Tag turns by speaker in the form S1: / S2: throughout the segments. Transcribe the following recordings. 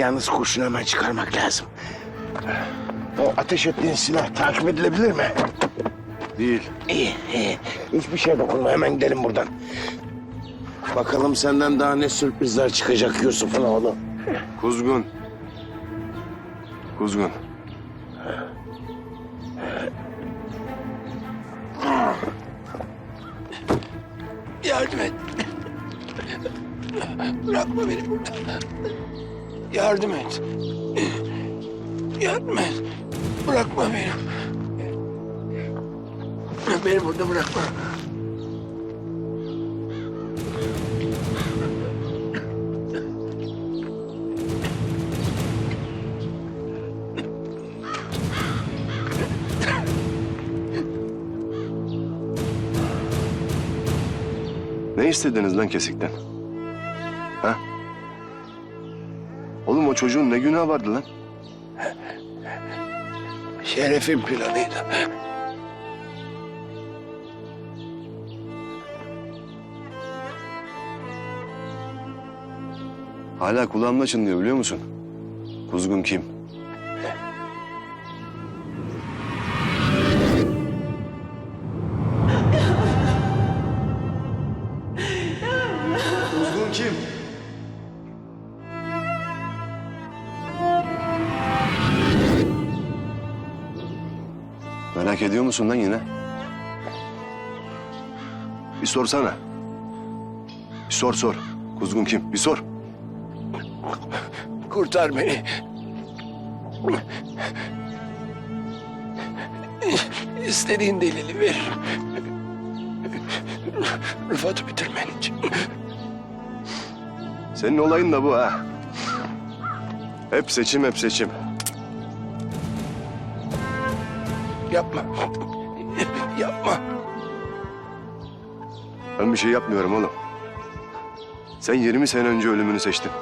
S1: Yalnız kurşunu hemen çıkarmak lazım. O ateş ettiğin silah takip edilebilir mi?
S2: Değil.
S1: İyi iyi. Hiçbir şey dokunma hemen gidelim buradan. Bakalım senden daha ne sürprizler çıkacak Yusuf'un oğlu.
S2: Kuzgun. Kuzgun.
S1: Yardım et. Bırakma beni burada. Yardım et. Yardım et. Bırakma beni. Beni burada bırakma.
S2: Ne istediniz lan kesikten? Çocuğun ne günahı vardı lan?
S1: Şerefin planıydı.
S2: Hala kulağımda çınlıyor biliyor musun? Kuzgun kim? Merak ediyor musun lan yine? Bir sorsana. Bir sor sor. Kuzgun kim? Bir sor.
S1: Kurtar beni. İstediğin delili ver. Rıfat'ı bitirmen için.
S2: Senin olayın da bu ha. Hep seçim, hep seçim.
S1: Yapma. Yapma.
S2: Ben bir şey yapmıyorum oğlum. Sen 20 sene önce ölümünü seçtin.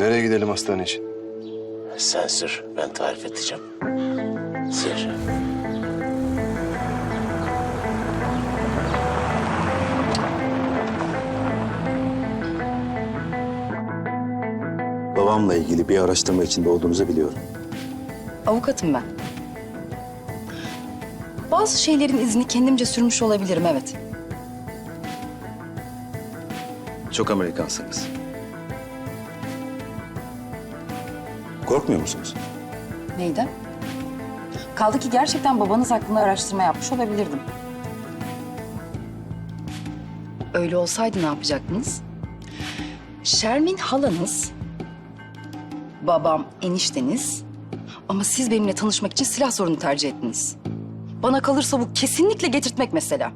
S2: Nereye gidelim hastane için?
S1: Sen sür. Ben tarif edeceğim. Sür.
S3: Babamla ilgili bir araştırma içinde olduğunuzu biliyorum.
S4: Avukatım ben. Bazı şeylerin izini kendimce sürmüş olabilirim evet.
S3: Çok Amerikansınız. Korkmuyor musunuz?
S4: Neydi? Kaldı ki gerçekten babanız hakkında araştırma yapmış olabilirdim. Öyle olsaydı ne yapacaktınız? Şermin halanız, babam enişteniz ama siz benimle tanışmak için silah sorunu tercih ettiniz. Bana kalırsa bu kesinlikle getirtmek mesela.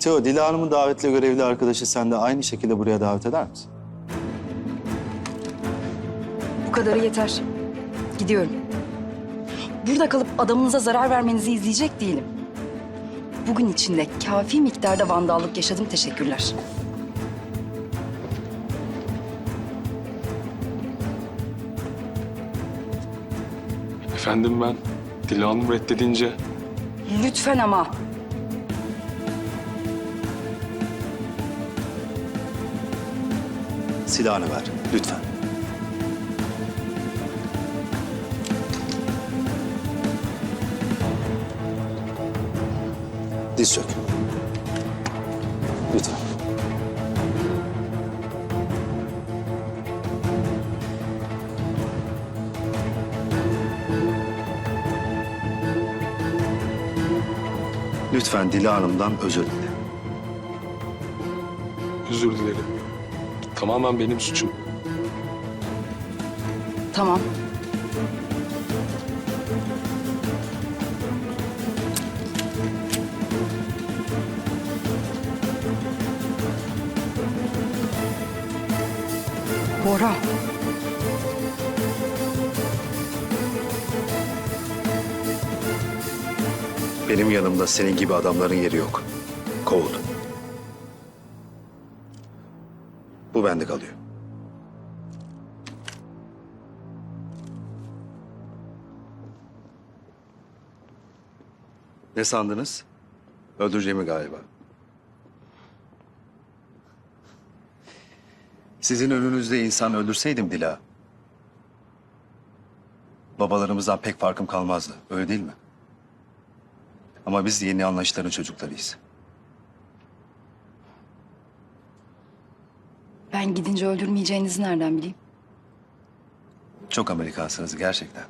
S3: Teo, Dila Hanım'ın davetle görevli arkadaşı sen de aynı şekilde buraya davet eder misin?
S4: Kadarı yeter. Gidiyorum. Burada kalıp adamınıza zarar vermenizi izleyecek değilim. Bugün içinde kafi miktarda vandallık yaşadım. Teşekkürler.
S5: Efendim ben Dila Hanım reddedince
S4: Lütfen ama.
S3: Silahını ver, lütfen. Diz çök. Lütfen. Lütfen Dila Hanım'dan özür dile.
S5: özür dilerim. Tamamen benim suçum.
S4: Tamam.
S3: Benim yanımda senin gibi adamların yeri yok. Kovul. Bu bende kalıyor. Ne sandınız? Öldüreceğimi galiba. Sizin önünüzde insan öldürseydim Dila. Babalarımızdan pek farkım kalmazdı. Öyle değil mi? Ama biz yeni anlayışların çocuklarıyız.
S4: Ben gidince öldürmeyeceğinizi nereden bileyim?
S3: Çok Amerikansınız gerçekten.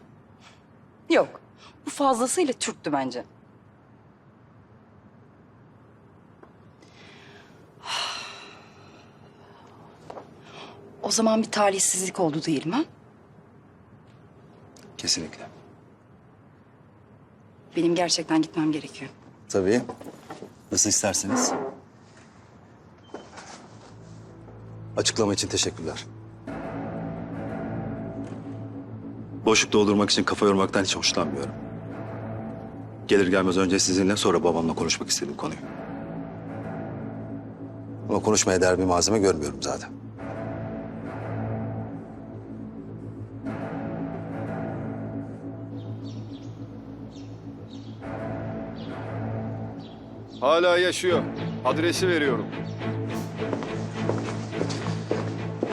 S4: Yok. Bu fazlasıyla Türktü bence. O zaman bir talihsizlik oldu değil mi?
S3: Kesinlikle.
S4: Benim gerçekten gitmem gerekiyor.
S3: Tabii. Nasıl isterseniz. Açıklama için teşekkürler. Boşluk doldurmak için kafa yormaktan hiç hoşlanmıyorum. Gelir gelmez önce sizinle sonra babamla konuşmak istedim konuyu. Ama konuşmaya değer bir malzeme görmüyorum zaten.
S2: Hala yaşıyor. Adresi veriyorum.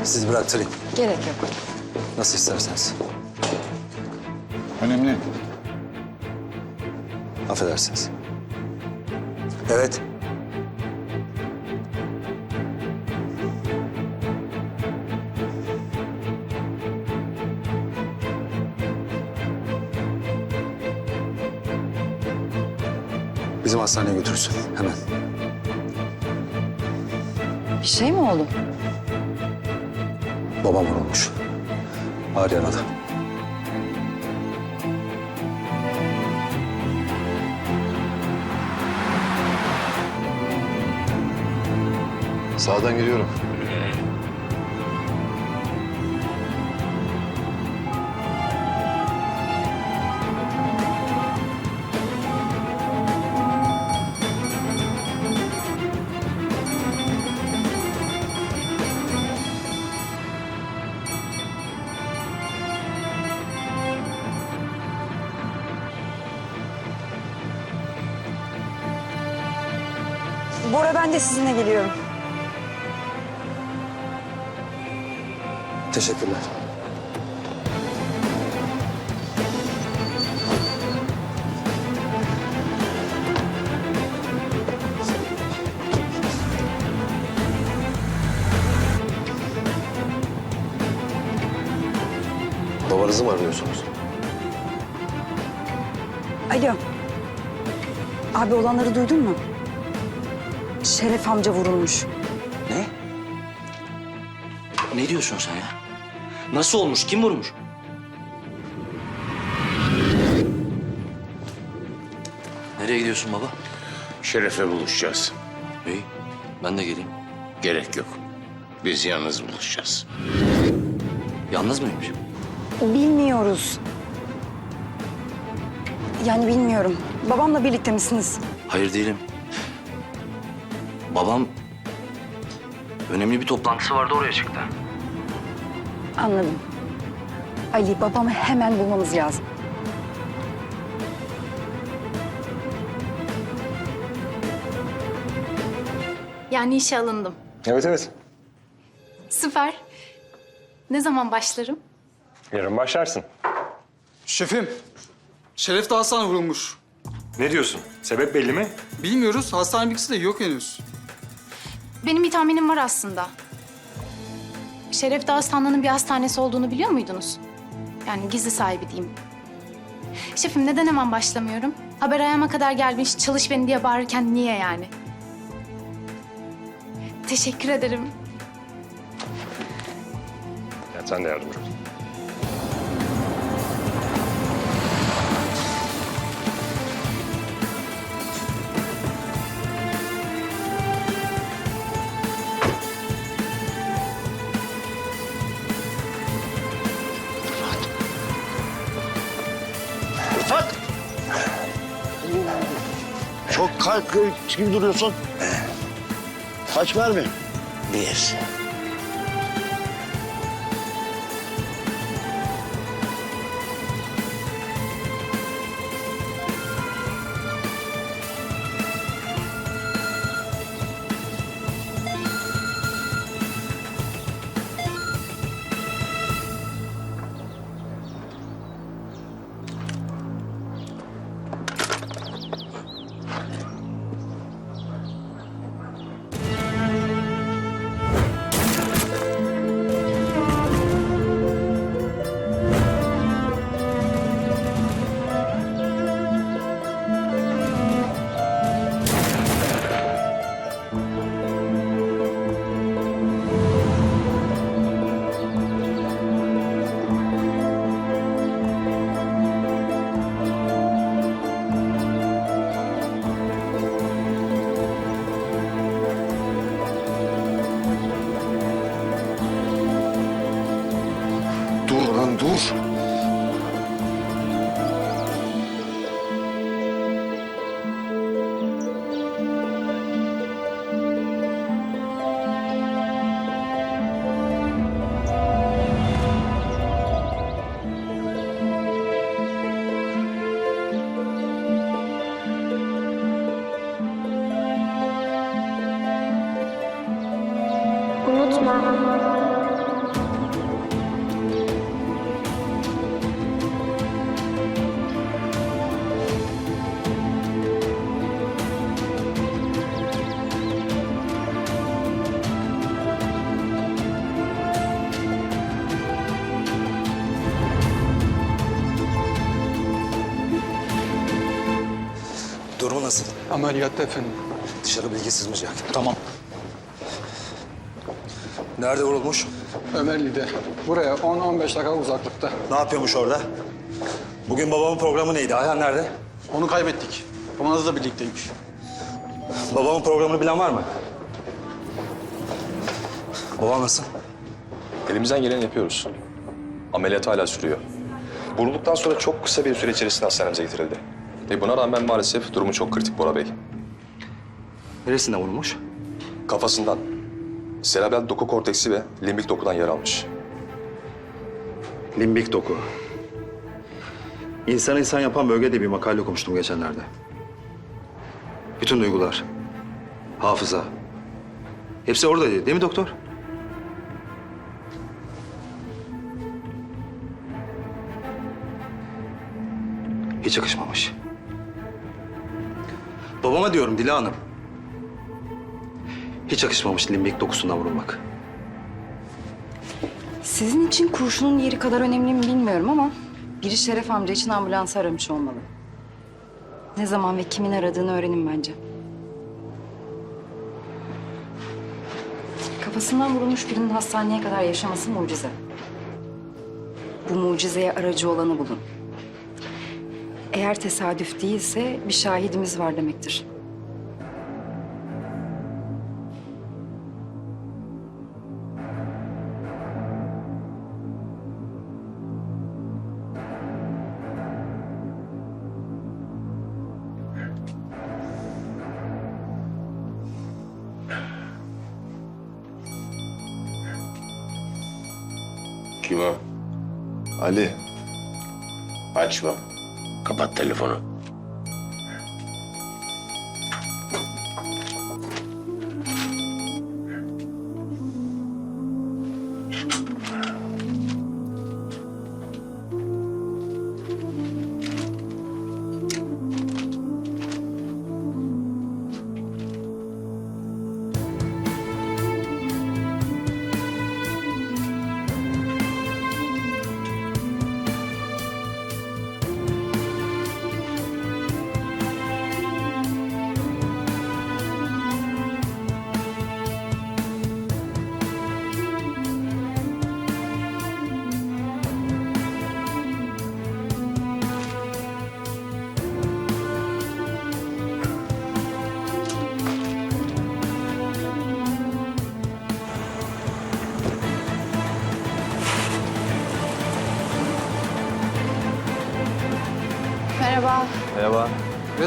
S3: Sizi bıraktırayım.
S4: Gerek yok.
S3: Nasıl isterseniz.
S6: Önemli.
S3: Affedersiniz. Evet. Hastaneye götürürsün hemen.
S4: Bir şey mi oldu?
S3: Babam vurulmuş. Ağır yaralı.
S2: Sağdan giriyorum.
S7: Ben de sizinle geliyorum.
S3: Teşekkürler.
S2: Babanızı mı arıyorsunuz?
S7: Alo. Abi olanları duydun mu? Şeref amca vurulmuş.
S8: Ne? Ne diyorsun sen ya? Nasıl olmuş? Kim vurmuş? Nereye gidiyorsun baba?
S1: Şerefe buluşacağız.
S8: İyi. Ben de geleyim.
S1: Gerek yok. Biz yalnız buluşacağız.
S8: Yalnız mıymış?
S7: Bilmiyoruz. Yani bilmiyorum. Babamla birlikte misiniz?
S8: Hayır değilim. Babam önemli bir toplantısı vardı oraya çıktı.
S7: Anladım. Ali babamı hemen bulmamız lazım.
S9: Yani işe alındım.
S5: Evet evet.
S9: Süper. Ne zaman başlarım?
S5: Yarın başlarsın.
S6: Şefim, Şeref de hastane vurulmuş.
S5: Ne diyorsun? Sebep belli mi?
S6: Bilmiyoruz, hastane bilgisi de yok henüz.
S9: Benim bir tahminim var aslında. Şeref Dağ Hastane'nin bir hastanesi olduğunu biliyor muydunuz? Yani gizli sahibi diyeyim. Şefim neden hemen başlamıyorum? Haber ayağıma kadar gelmiş, çalış beni diye bağırırken niye yani? Teşekkür ederim.
S5: Ya sen de yardımcı ol.
S1: Kalk gibi duruyorsun. Kaç mermi? Bir.
S6: Ameliyatta efendim.
S3: Dışarı bilgi sızmayacak. Tamam. Nerede vurulmuş?
S6: Ömerli'de. Buraya 10-15 dakika uzaklıkta.
S3: Ne yapıyormuş orada? Bugün babamın programı neydi? Ayhan nerede?
S6: Onu kaybettik. Babanız da birlikteymiş.
S3: Babamın programını bilen var mı? Babam nasıl?
S10: Elimizden geleni yapıyoruz. Ameliyat hala sürüyor. Vurulduktan sonra çok kısa bir süre içerisinde hastanemize getirildi. Ve buna rağmen maalesef durumu çok kritik Bora Bey.
S3: Neresinden vurulmuş?
S10: Kafasından serebral doku korteksi ve limbik dokudan yer almış.
S3: Limbik doku. İnsan insan yapan bölge diye bir makale okumuştum geçenlerde. Bütün duygular, hafıza. Hepsi oradaydı değil mi doktor? Hiç yakışmamış. Babama diyorum Dila Hanım. Hiç yakışmamış limbik dokusundan vurulmak.
S4: Sizin için kurşunun yeri kadar önemli mi bilmiyorum ama... ...biri Şeref amca için ambulans aramış olmalı. Ne zaman ve kimin aradığını öğrenin bence. Kafasından vurulmuş birinin hastaneye kadar yaşaması mucize. Bu mucizeye aracı olanı bulun. Eğer tesadüf değilse bir şahidimiz var demektir.
S1: Kim o?
S2: Ali.
S1: Açma. Kapat telefonu.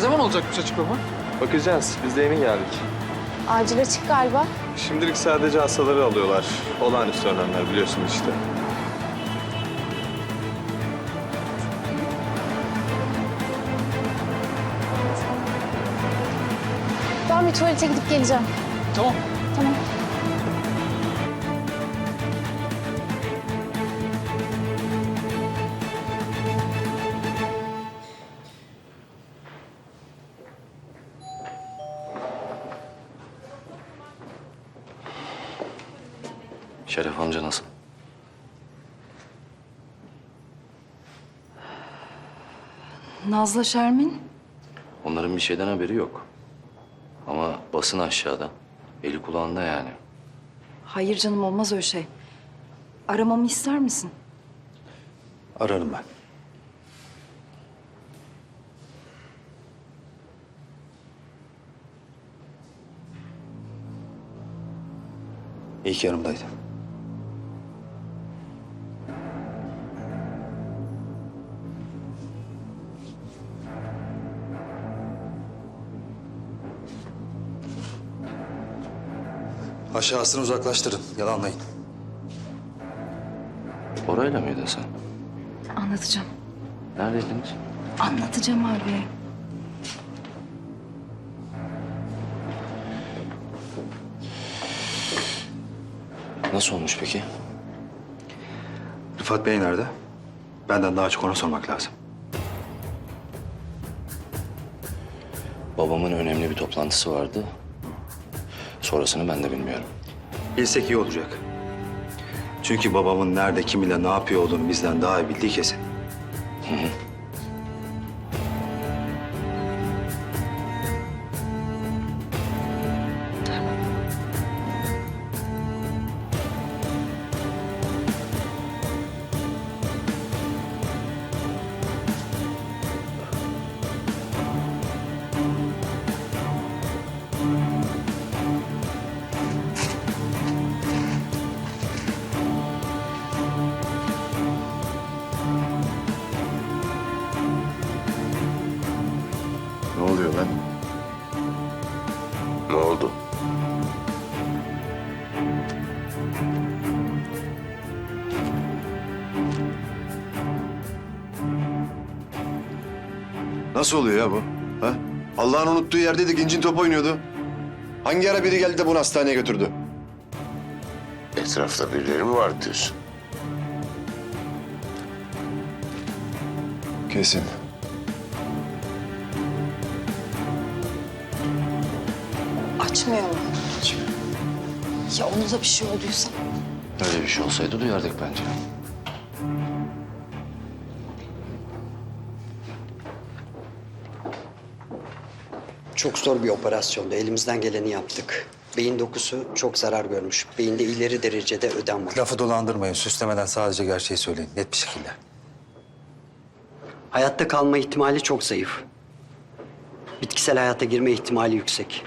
S6: Ne zaman olacakmış açıklama?
S11: Bakacağız. Biz de yeni geldik.
S9: Acil açık galiba.
S11: Şimdilik sadece hastaları alıyorlar. Olağanüstü önlemler biliyorsun işte.
S9: Ben bir tuvalete gidip geleceğim.
S6: Tamam.
S9: Tamam.
S8: Şeref amca nasıl?
S4: Nazlı Şermin?
S8: Onların bir şeyden haberi yok. Ama basın aşağıda. Eli kulağında yani.
S4: Hayır canım olmaz öyle şey. Aramamı ister misin?
S3: Ararım ben. İyi ki yanımdaydı. Aşağısını uzaklaştırın. Yalanlayın.
S8: Orayla mıydın sen?
S4: Anlatacağım.
S8: Neredeydiniz?
S4: Anlatacağım abi.
S8: Nasıl olmuş peki?
S3: Rıfat Bey nerede? Benden daha çok ona sormak lazım.
S8: Babamın önemli bir toplantısı vardı. Sonrasını ben de bilmiyorum.
S3: Bilsek iyi olacak. Çünkü babamın nerede, kiminle, ne yapıyor olduğunu bizden daha iyi bildiği kesin.
S2: Ne Nasıl oluyor ya bu? Ha? Allah'ın unuttuğu yerdeydik, incin top oynuyordu. Hangi ara biri geldi de bunu hastaneye götürdü?
S1: Etrafta birileri mi var diyorsun?
S2: Kesin.
S4: Açmıyor mu? Ya ona da bir şey olduysa?
S8: Öyle bir şey olsaydı duyardık bence.
S12: Çok zor bir operasyondu. Elimizden geleni yaptık. Beyin dokusu çok zarar görmüş. Beyinde ileri derecede ödem var.
S3: Lafı dolandırmayın. Süslemeden sadece gerçeği söyleyin. Net bir şekilde.
S12: Hayatta kalma ihtimali çok zayıf. Bitkisel hayata girme ihtimali yüksek.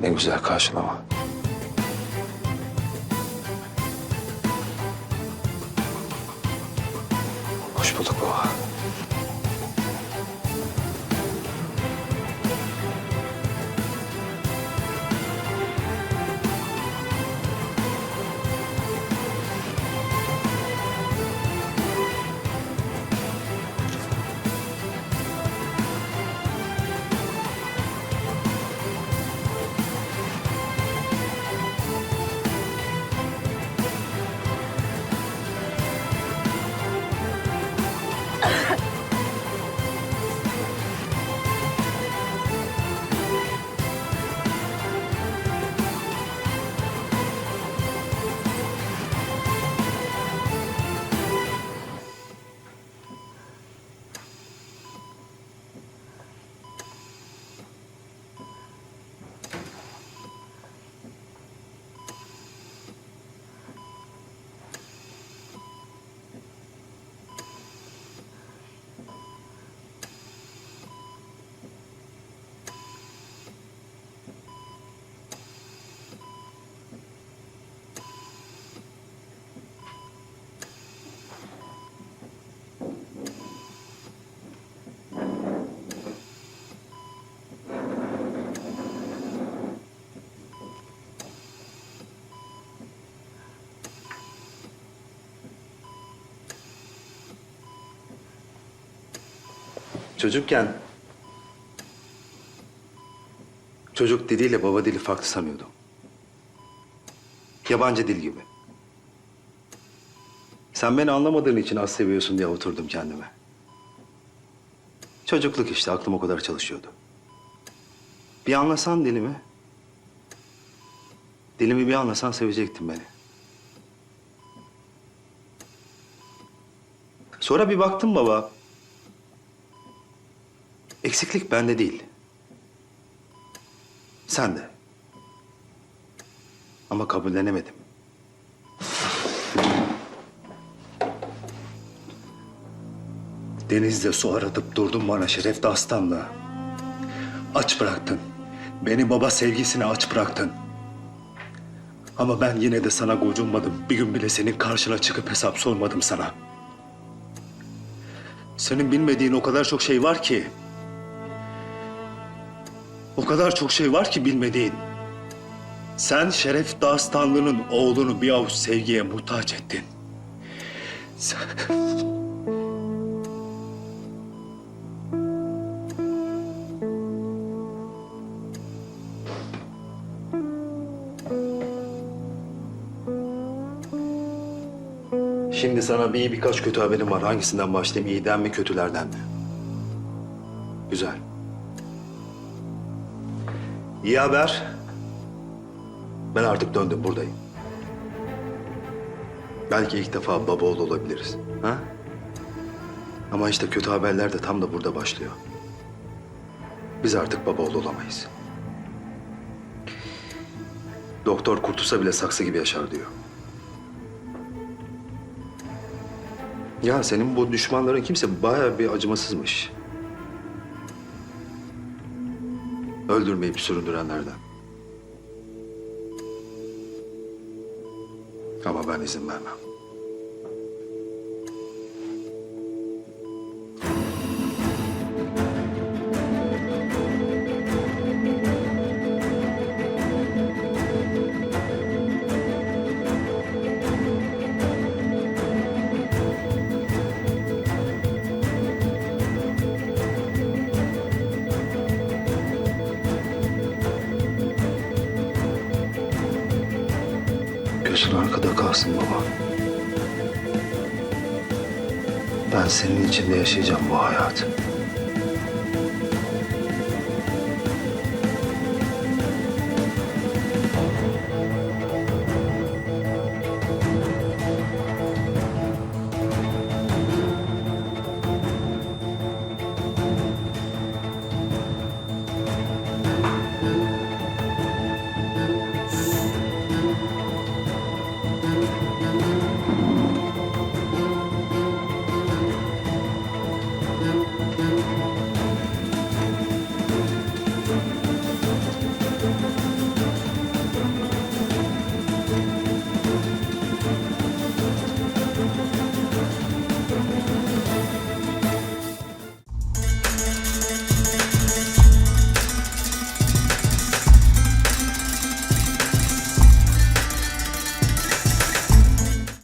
S3: Ne güzel karşılama. Çocukken çocuk diliyle baba dili farklı sanıyordum. Yabancı dil gibi. Sen beni anlamadığın için az seviyorsun diye oturdum kendime. Çocukluk işte aklım o kadar çalışıyordu. Bir anlasan dilimi. Dilimi bir anlasan sevecektin beni. Sonra bir baktım baba. Eksiklik bende değil. Sen de. Ama kabullenemedim. Denizde su aratıp durdun bana Şeref Dastan'la. Aç bıraktın. Beni baba sevgisine aç bıraktın. Ama ben yine de sana gocunmadım. Bir gün bile senin karşına çıkıp hesap sormadım sana. Senin bilmediğin o kadar çok şey var ki. O kadar çok şey var ki bilmediğin. Sen Şeref Dağıstanlı'nın oğlunu bir avuç sevgiye muhtaç ettin. Sen... Şimdi sana bir iyi birkaç kötü haberim var. Hangisinden başlayayım? İyiden mi kötülerden mi? Güzel. İyi haber. Ben artık döndüm buradayım. Belki ilk defa baba oğlu olabiliriz. Ha? Ama işte kötü haberler de tam da burada başlıyor. Biz artık baba oğlu olamayız. Doktor kurtulsa bile saksı gibi yaşar diyor. Ya senin bu düşmanların kimse bayağı bir acımasızmış. Öldürmeyip süründürenlerden. Ama ben izin vermem. Ben senin içinde yaşayacağım bu hayatı.